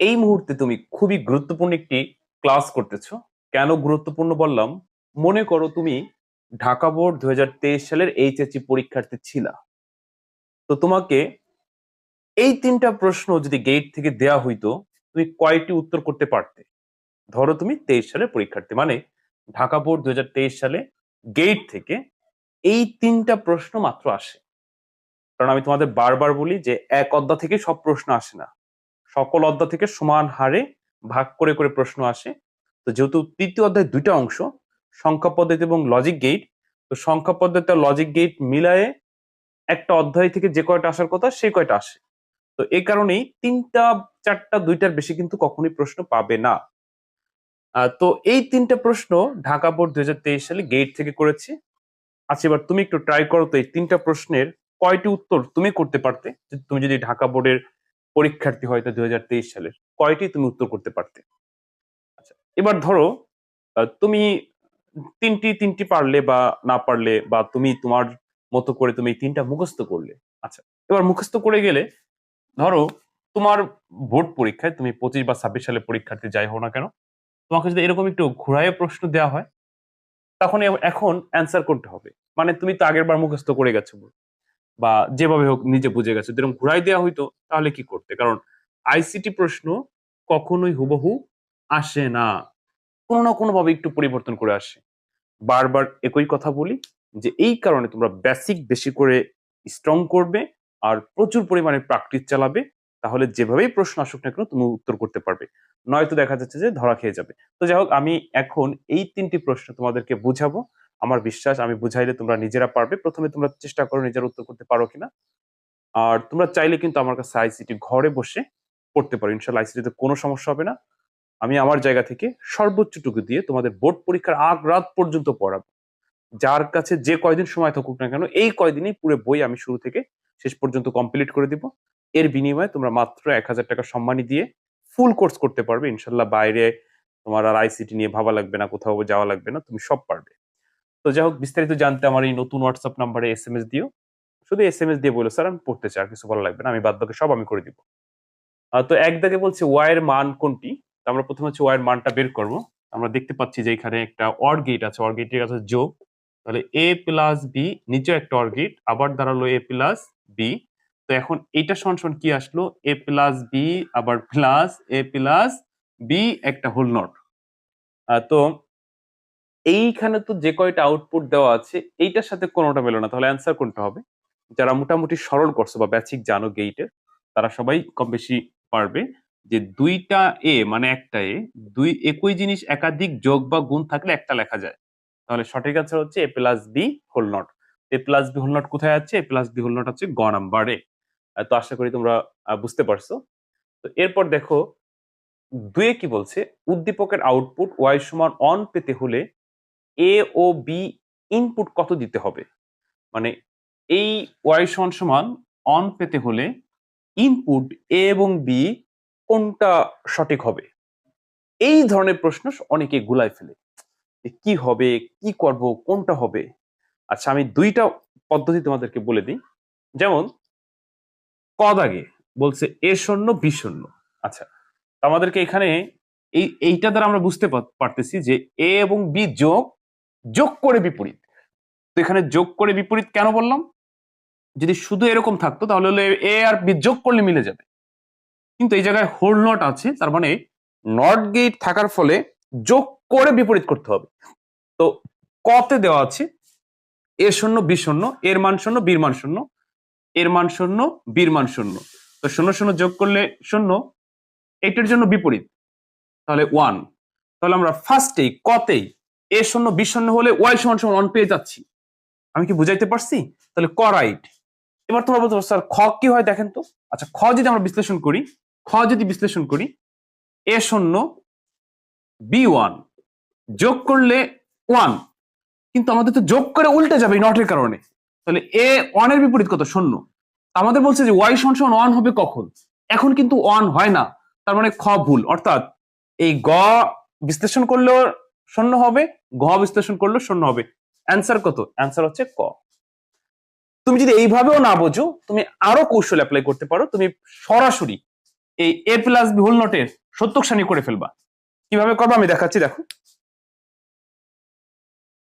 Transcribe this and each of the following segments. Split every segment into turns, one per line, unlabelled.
এই মুহূর্তে তুমি খুবই গুরুত্বপূর্ণ একটি ক্লাস করতেছো। কেন গুরুত্বপূর্ণ বললাম? মনে করো তুমি ঢাকা বোর্ড দুই হাজার তেইশ সালের এইচএসসি পরীক্ষার্থী ছিলা। তো তোমাকে এই তিনটা প্রশ্ন যদি গেট থেকে দেয়া হইতো, তুমি কয়টি উত্তর করতে পারতে? ধরো তুমি তেইশ সালের পরীক্ষার্থী মানে ঢাকা বোর্ড দুই হাজার তেইশ সালে গেট থেকে এই তিনটা প্রশ্ন মাত্র আসে। কারণ আমি তোমাদের বারবার বলি যে এক অধ্যায় থেকে সব প্রশ্ন আসে না। সকল অধ্যায় থেকে সমান হারে ভাগ করে করে প্রশ্ন আসে। তো যেহেতু তৃতীয় অধ্যায় দুইটা অংশ, সংখ্যা পদ্ধতি এবং লজিক গেট তো সংখ্যা পদ্ধতি লজিক গেট মিলায়ে একটা অধ্যায় থেকে যে কয়টা আসার কথা সেই কয়টা আসে। তো এই কারণেই তিনটা, চারটা, দুইটার বেশি কিন্তু কখনোই প্রশ্ন পাবে না। তো এই তিনটা প্রশ্ন ঢাকা বোর্ড দুই হাজার তেইশ সালে গেট থেকে করেছে। আচ্ছা এবার তুমি একটু ট্রাই করো তো এই তিনটা প্রশ্নের কয়টি উত্তর তুমি করতে পারতে? তুমি যদি ঢাকা বোর্ডের পরীক্ষার্থী হয়তো দুই সালের। কয়টি? তুমি উত্তর করতে পারতে। আচ্ছা এবার ধরো তুমি তিনটি তিনটি পারলে বা না পারলে বা তুমি তোমার মতো করে তুমি তিনটা মুখস্থ করলে। আচ্ছা এবার মুখস্থ করে গেলে, ধরো তোমার বোর্ড পরীক্ষায় তুমি পঁচিশ বা ছাব্বিশ সালে পরীক্ষার্থী যাই হও না কেন, তোমাকে যদি এরকম একটু ঘুরায় প্রশ্ন দেওয়া হয়, তখন এখন অ্যান্সার করতে হবে। মানে তুমি তো আগের বার মুখস্থ করে গেছো বা যেভাবে হোক নিজে বুঝে গেছে, যেরকম ঘুরাই দেওয়া হইতো, তাহলে কি করতে? কারণ আইসিটি প্রশ্ন কখনোই হুবহু আসে না। কোনো না কোনো ভাবে একটু পরিবর্তন করে আসে। বারবার একই কথা বলি যে, এই কারণে তোমরা বেসিক বেশি করে স্ট্রং করবে আর প্রচুর পরিমাণে প্র্যাকটিস চালাবে, তাহলে যেভাবেই প্রশ্ন আসুক না কেন, তুমি উত্তর করতে পারবে। নয়তো দেখা যাচ্ছে যে ধরা খেয়ে যাবে। তো যাই হোক, আমি এখন এই তিনটি প্রশ্ন তোমাদেরকে বুঝাবো। আমার বিশ্বাস, আমি বুঝাইলে তোমরা নিজেরা পারবে। প্রথমে তোমরা চেষ্টা করো নিজের উত্তর করতে পারো কিনা। আর তোমরা চাইলে কিন্তু আমার কাছে আইসিটি ঘরে বসে পড়তে পারো। ইনশাল্লাহ আইসিটিতে কোনো সমস্যা হবে না। আমি আমার জায়গা থেকে সর্বোচ্চটুকু দিয়ে তোমাদের বোর্ড পরীক্ষার আগ রাত পর্যন্ত পড়াবো। যার কাছে যে কয়দিন সময় থাকুক না কেন, এই কয়দিনই পুরো বই আমি শুরু থেকে শেষ পর্যন্ত কমপ্লিট করে দিব। এর বিনিময়ে তোমরা মাত্র এক হাজার টাকা সম্মানী দিয়ে ফুল কোর্স করতে পারবে। ইনশাল্লাহ বাইরে তোমার আর আইসিটি নিয়ে ভাবা লাগবে না, কোথাও যাওয়া লাগবে না, তুমি সব পারবে। তো যাই হোক বিস্তারিত জানতে আমার এই নতুন হোয়াটসঅ্যাপ নাম্বারে এস এম এস দিও। শুধু এস এম এস দিয়ে বলো, স্যার, আমি পড়তে চাই, আর কিছু ভালো লাগবে না, আমি বাদ বাকি সব আমি করে দিব। তো এক দাগে বলছে ওয়াই এর মান কোনটি? আমরা প্রথমে হচ্ছে ওয়াই এর মানটা বের করব। আমরা দেখতে পাচ্ছি যে এখানে একটা অর গেট আছে অর গেটের কাছে যোগ। তাহলে এ প্লাস বি নিচে একটা অর গেট আবার দাঁড়াল এ প্লাস বি তো এখন এইটা সমান কি আসলো? এ প্লাস বি আবার প্লাস এ প্লাস বি একটা হোল নট তো এইখানে তো যে কয়টা আউটপুট দেওয়া আছে, এইটার সাথে কোনোটা মেলো না। তাহলে অ্যান্সার কোনটা হবে? যারা মোটামুটি সরল করছ বা ব্যাচিক জানো গেইটের তারা সবাই কম বেশি পারবে যে দুইটা এ মানে একটা এ দুই একই জিনিস একাধিক যোগ বা গুণ থাকলে একটা লেখা যায়। তাহলে সঠিক আনসার হচ্ছে A plus B whole not A plus B whole not কোথায় আছে? A plus B whole not হচ্ছে গ নাম্বারে তো আশা করি তোমরা বুঝতে পারছ। তো এরপর দেখো, দুয়ে কি বলছে? উদ্দীপকের আউটপুট ওয়াই সমান অন পেতে হলে এ ও বি ইনপুট কত দিতে হবে? মানে এই ওয়াই সমান সমান অন পেতে হলে ইনপুট এ এবং বি কোনটা সঠিক হবে? এই ধরনের প্রশ্ন অনেকে গুলাই ফেলে। কি হবে, কি করব, কোনটা হবে? আচ্ছা আমি দুইটা পদ্ধতি তোমাদেরকে বলে দিই। যেমন ক দাগে বলছে এ শূন্য বি শূন্য। আচ্ছা আমাদেরকে এখানে এই, এইটা দ্বারা আমরা বুঝতে পার- পারতেছি যে এ এবং বি যোগ যোগ করে বিপরীত। তো এখানে যোগ করে বিপরীত কেন বললাম? যদি শুধু এরকম থাকতো, তাহলে হলো এ আর বি যোগ করলে মিলে যাবে। কিন্তু এই জায়গায় হোল নট আছে, তার মানে নট গেট থাকার ফলে যোগ করে বিপরীত করতে হবে। তো কতে দেওয়া আছে, এ শূন্য, বি শূন্য, এর মান শূন্য, বীর মান শূন্য, এর মান শূন্য, বীর মান শূন্য। তো শূন্য শূন্য যোগ করলে শূন্য এটার জন্য বিপরীত। তাহলে ওয়ান তাহলে আমরা ফার্স্টেই কতেই এ শূন্য, বি শূন্য হলে ওয়াই সমান সমান ওয়ান পেয়ে যাচ্ছি। আমি কি বুঝাইতে পারছি? তাহলে ক রাইট এবার তোমরা বলতে স্যার খ কি হয় দেখেন তো? আচ্ছা খ যদি আমরা বিশ্লেষণ করি, খ যদি বিশ্লেষণ করি, এ শূন্য, বি ওয়ান যোগ করলে ওয়ান কিন্তু আমাদের তো যোগ করে উল্টে যাবে নটের কারণে। তাহলে এ ওয়ানের বিপরীত কত? শূন্য। আমাদের বলছে যে ওয়াই সমান সমান ওয়ান হবে কখন? এখন কিন্তু ওয়ান হয় না। তার মানে খ ভুল। অর্থাৎ এই গ বিশ্লেষণ করলেও শূন্য হবে ঘ বিশ্লেষণ করলেও শূন্য হবে। অ্যান্সার কত? অ্যান্সার হচ্ছে ক। তুমি যদি এইভাবেও না বোঝো, তুমি আরও কৌশল অ্যাপ্লাই করতে পারো, তুমি সরাসরি এই এ প্লাস বি হোল নটের সত্যক সানি করে ফেলবা। কীভাবে করব আমি দেখাচ্ছি, দেখো।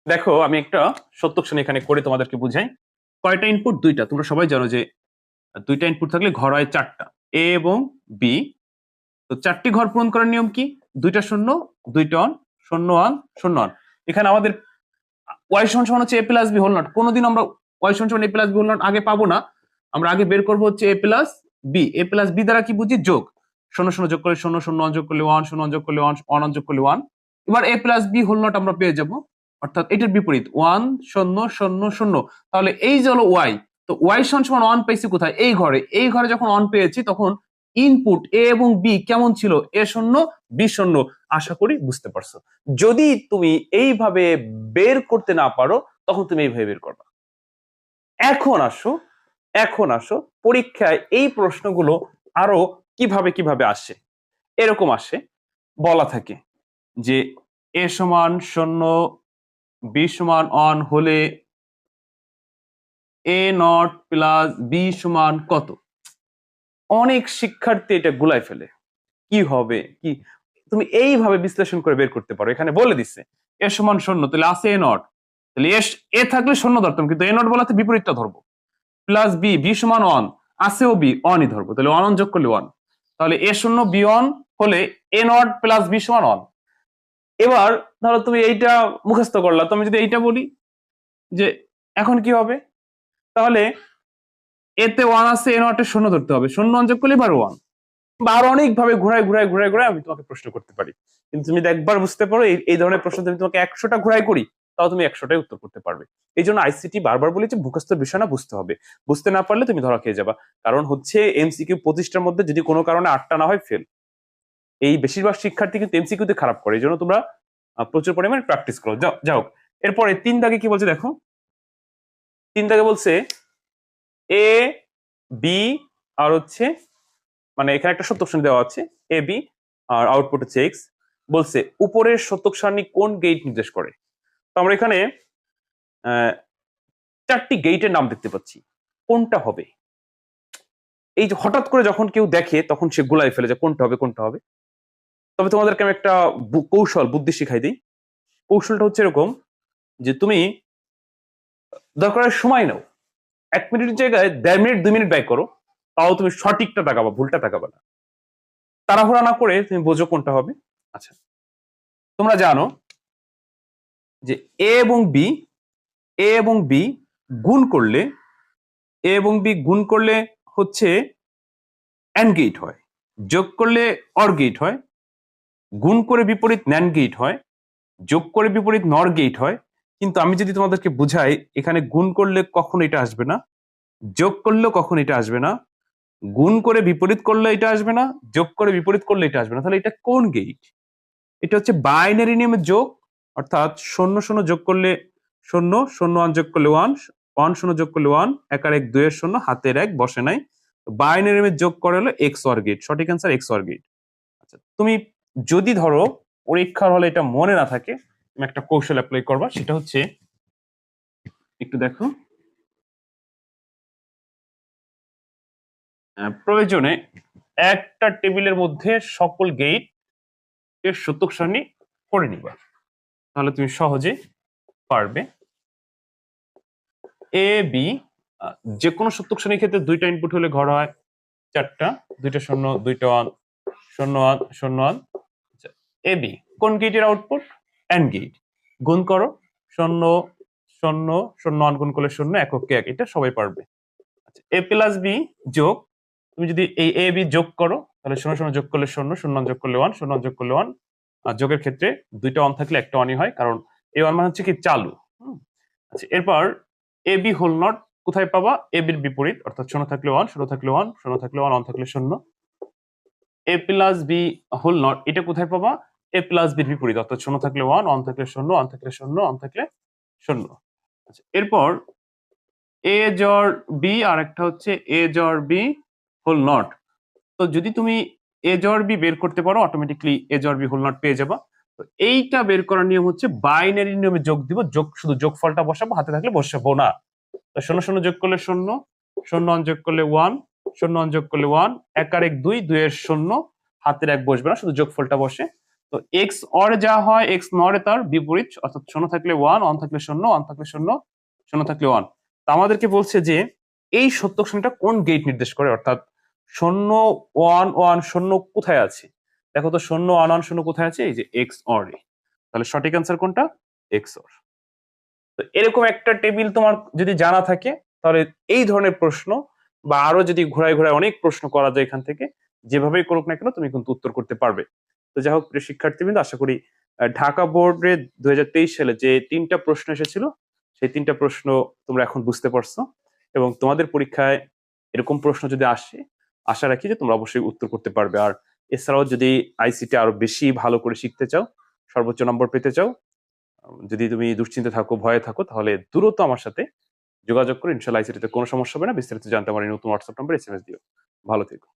দেখো, আমি একটা সত্যক সানি এখানে করে তোমাদেরকে বুঝাই। কয়টা ইনপুট দুইটা। তোমরা সবাই জানো যে দুইটা ইনপুট থাকলে ঘর হয় চারটা। এ এবং বি তো চারটি ঘর পূরণ করার নিয়ম কি? দুইটা শূন্য, দুইটা অন শূন্য ওয়ান শূন্য ওয়ান। এখানে আমাদের ওয়াই সমান সমান হচ্ছে A plus B whole not কোনোদিন আমরা ওয়াই সমান সমান A plus B whole not আগে পাবো না। আমরা আগে বের করব হচ্ছে A plus B A plus B দ্বারা কি বুঝি? যোগ। শূন্য শূন্য যোগ করলে শূন্য শূন্য যোগ করলে ওয়ান শূন্য যোগ করলে ওয়ান ওয়ান যোগ করলে ওয়ান এবার A plus B whole not আমরা পেয়ে যাব। অর্থাৎ এটার বিপরীত। ওয়ান শূন্য শূন্য শূন্য। তাহলে এই যে হলো ওয়াই তো ওয়াই সমান সমান অন পেয়েছি কোথায়? এই ঘরে। এই ঘরে যখন অন পেয়েছি, তখন ইনপুট এ এবং বি কেমন ছিল? এ শূন্য বি শূন্য। আশা করি বুঝতে পারছ। যদি তুমি এইভাবে বের করতে না পারো, তখন তুমি এইভাবে বের করবা। এখন আসো এখন আসো। পরীক্ষায় এই প্রশ্নগুলো আরও কীভাবে কীভাবে আসে? এরকম আসে, বলা থাকে যে এ সমান শূন্য বি সমান অন হলে এ নট প্লাস বি সমান কত? অনেক শিক্ষার্থী এটা গুলাই ফেলে। কি হবে? কি? তুমি এইভাবে বিশ্লেষণ করে বের করতে পারো। এখানে বলে দিচ্ছে এ সমান শূন্য, তাহলে আছে এ নট। তাহলে এ এ থাকলে শূন্য ধরতাম, কিন্তু এ নট বলাতে বিপরীতটা ধরবো। প্লাস বি বি সমান অন আছেও বি অনই ধরবো। তাহলে অন যোগ করলে ওয়ান। তাহলে এ শূন্য, বি অন হলে এ নট প্লাস বি সমান অন এবার ধরো তুমি এইটা মুখস্থ করলা তুমি যদি এইটা বলি, যে এখন কি হবে? তাহলে এতে ওয়ান আছে এ নটে শূন্য ধরতে হবে। শূন্য যোগ করলে এবার ওয়ান বা আরও অনেক ভাবে ঘুরায় ঘুরায় ঘুরায় ঘুরায় আমি তোমাকে প্রশ্ন করতে পারি। কিন্তু তুমি একবার বুঝতে পারো, এই- ধরনের প্রশ্ন যদি তোমাকে একশোটা ঘুরাই করি, তাও তুমি একশোটাই উত্তর করতে পারবে। এই জন্য আইসিটি বারবার বলেছে মুখস্থের বিষয় না, বুঝতে হবে। বুঝতে না পারলে তুমি ধরা খেয়ে যাবা। কারণ হচ্ছে এমসিকিউ পঁচিশটার মধ্যে যদি কোনো কারণে আটটা না হয় ফেল এই বেশিরভাগ শিক্ষার্থী কিন্তু এমসিকিউতে খারাপ করে। এই জন্য তোমরা প্রচুর পরিমাণে প্র্যাকটিস করো। যাও যাও এরপরে তিন দাগে কি বলছে দেখো? তিন দাগে বলছে এ বি আর হচ্ছে মানে এখানে একটা সত্যক সারণী দেওয়া আছে এ বি আর আউটপুট হচ্ছে এক্স বলছে উপরের সত্যক সারণী কোন গেট নির্দেশ করে? তো আমরা এখানে চারটি গেটের নাম দেখতে পাচ্ছি। কোনটা হবে? এই যে হঠাৎ করে যখন কেউ দেখে, তখন সে গুলাই ফেলে যে কোনটা হবে কোনটা হবে। তবে তোমাদেরকে আমি একটা কৌশল, বুদ্ধি শিখাই দিই। কৌশলটা হচ্ছে এরকম যে তুমি, দরকার সময় নাও। এক মিনিটের জায়গায় দেড় মিনিট, দুই মিনিট ব্যয় করো, তাও তুমি সঠিকটা তাকাবা, ভুলটা তাকাবা না। তাড়াহুড়া না করে তুমি বোঝো কোনটা হবে। আচ্ছা তোমরা জানো যে এ এবং বি এ এবং বি গুণ করলে এ এবং বি গুণ করলে হচ্ছে অ্যান্ড গেট হয়, যোগ করলে অর গেট হয়, গুণ করে বিপরীত ন্যান গেট হয়, যোগ করে বিপরীত নর গেট হয় কিন্তু আমি যদি তোমাদেরকে বুঝাই, এখানে গুণ করলে কখন এটা আসবে না, যোগ করলেও কখন এটা আসবে না, গুণ করে বিপরীত করলে এটা আসবে না, যোগ করে বিপরীত করলে এটা আসবে না। তাহলে এটা কোন গেট এটা হচ্ছে বাইনারি নিয়মের যোগ, অর্থাৎ শূন্য শূন্য যোগ করলে শূন্য শূন্য ওয়ান যোগ করলে ওয়ান ওয়ান শূন্য যোগ করলে ওয়ান এক আর এক দুইয়ের শূন্য, হাতের এক, বসে নাই। বাইনারি নিয়মের যোগ করে হলো এক্স ওয়ার গেট সঠিক অ্যান্সার এক্স ওয়ার গেট আচ্ছা তুমি যদি ধরো, পরীক্ষার হলে এটা মনে না থাকে তুমি একটা কৌশল অ্যাপ্লাই করবা, সেটা হচ্ছে একটু দেখো। প্রয়োজনে একটা টেবিলের মধ্যে সকল গেটের সত্যক সারণী করে নিবা। তাহলে তুমি সহজে পারবে। এ বি যে কোনো সত্যক শ্রেণির ক্ষেত্রে দুইটা ইনপুট হলে ঘর হয় চারটা, দুইটা শূন্য, দুইটা ওয়ান, শূন্য ওয়ান শূন্য ওয়ান। এ বি কোন গেটের আউটপুট অ্যান্ড গেট গুণ করো, শূন্য শূন্য শূন্য ওয়ান গুণ করলে শূন্য এককে এক, এটা সবাই পারবে। আচ্ছা এ প্লাস বি যোগ, তুমি যদি এই এ বি যোগ করো, তাহলে শূন্য শূন্য যোগ করলে শূন্য শূন্য যোগ করলে ওয়ান শূন্য যোগ করলে ওয়ান আর যোগের ক্ষেত্রে দুইটা অন থাকলে একটা অনই হয়, কারণ এই ওয়ান মানে হচ্ছে কি চালু। আচ্ছা এরপর এ বি হোল নট কোথায় পাবা? এ বির বিপরীত, অর্থাৎ শূন্য থাকলে ওয়ান শূন্য থাকলে ওয়ান শূন্য থাকলে ওয়ান অন থাকলে শূন্য। A plus B whole not এটা কোথায় পাবা? এ প্লাস বির বিপরীত অর্থাৎ শূন্য থাকলে ওয়ান অন থাকলে শূন্য অন থাকলে শূন্য অন থাকলে শূন্য। আচ্ছা এরপর এ জর বি আর একটা হচ্ছে এ জর বি হোল নট তো যদি তুমি এ জর বি বের করতে পারো অটোমেটিকলি এ জর বি হোল নট পেয়ে যাবা। তো এইটা বের করার নিয়ম হচ্ছে বাইনারি নিয়মে যোগ দিব, যোগ, শুধু যোগফলটা বসাবো, হাতে থাকলে বসাবো না। তো শূন্য শূন্য যোগ করলে শূন্য শূন্য অন যোগ করলে ওয়ান শূন্য ওয়ান যোগ করলে ওয়ান এক আর এক দুই, দুইয়ের শূন্য, হাতের এক বসবে না, শুধু যোগফলটা বসে। তো এক্স অর যা হয় এক্স নরে তার বিপরীত, অর্থাৎ শূন্য থাকলে ওয়ান অন থাকলে শূন্য অন থাকলে শূন্য শূন্য থাকলে ওয়ান তা আমাদেরকে বলছে যে, এই সত্য সংখ্যাটা কোন গেট নির্দেশ করে? অর্থাৎ শূন্য ওয়ান ওয়ান শূন্য কোথায় আছে? দেখো তো শূন্য ওয়ান ওয়ান শূন্য কোথায় আছে? এই যে এক্স অর তাহলে সঠিক অ্যান্সার কোনটা? এক্স অর তো এরকম একটা টেবিল তোমার যদি জানা থাকে, তাহলে এই ধরনের প্রশ্ন বা আরও যদি ঘোরায় ঘোরায় অনেক প্রশ্ন করা যায় এখান থেকে, যেভাবেই করুক না কেন, তুমি কিন্তু উত্তর করতে পারবে। তো যাই হোক, প্রিয় শিক্ষার্থীবৃন্দ, আশা করি ঢাকা বোর্ডে দুই সালে যে তিনটা প্রশ্ন এসেছিল, সেই তিনটা প্রশ্ন তোমরা এখন বুঝতে পারছ এবং তোমাদের পরীক্ষায় এরকম প্রশ্ন যদি আসে, আশা রাখি যে তোমরা অবশ্যই উত্তর করতে পারবে। আর এছাড়াও যদি আইসিটি আরও বেশি ভালো করে শিখতে চাও, সর্বোচ্চ নম্বর পেতে চাও, যদি তুমি দুশ্চিন্তে থাকো, ভয়ে থাকো, তাহলে দ্রুত আমার সাথে যোগাযোগ করে। ইনশাল্লাহ আইসিটিতে কোনো সমস্যা হবে না। বিস্তারিত জানতে আমার নতুন হোয়াটসঅ্যাপ নম্বর এস এম এস দিও। ভালো থেকো।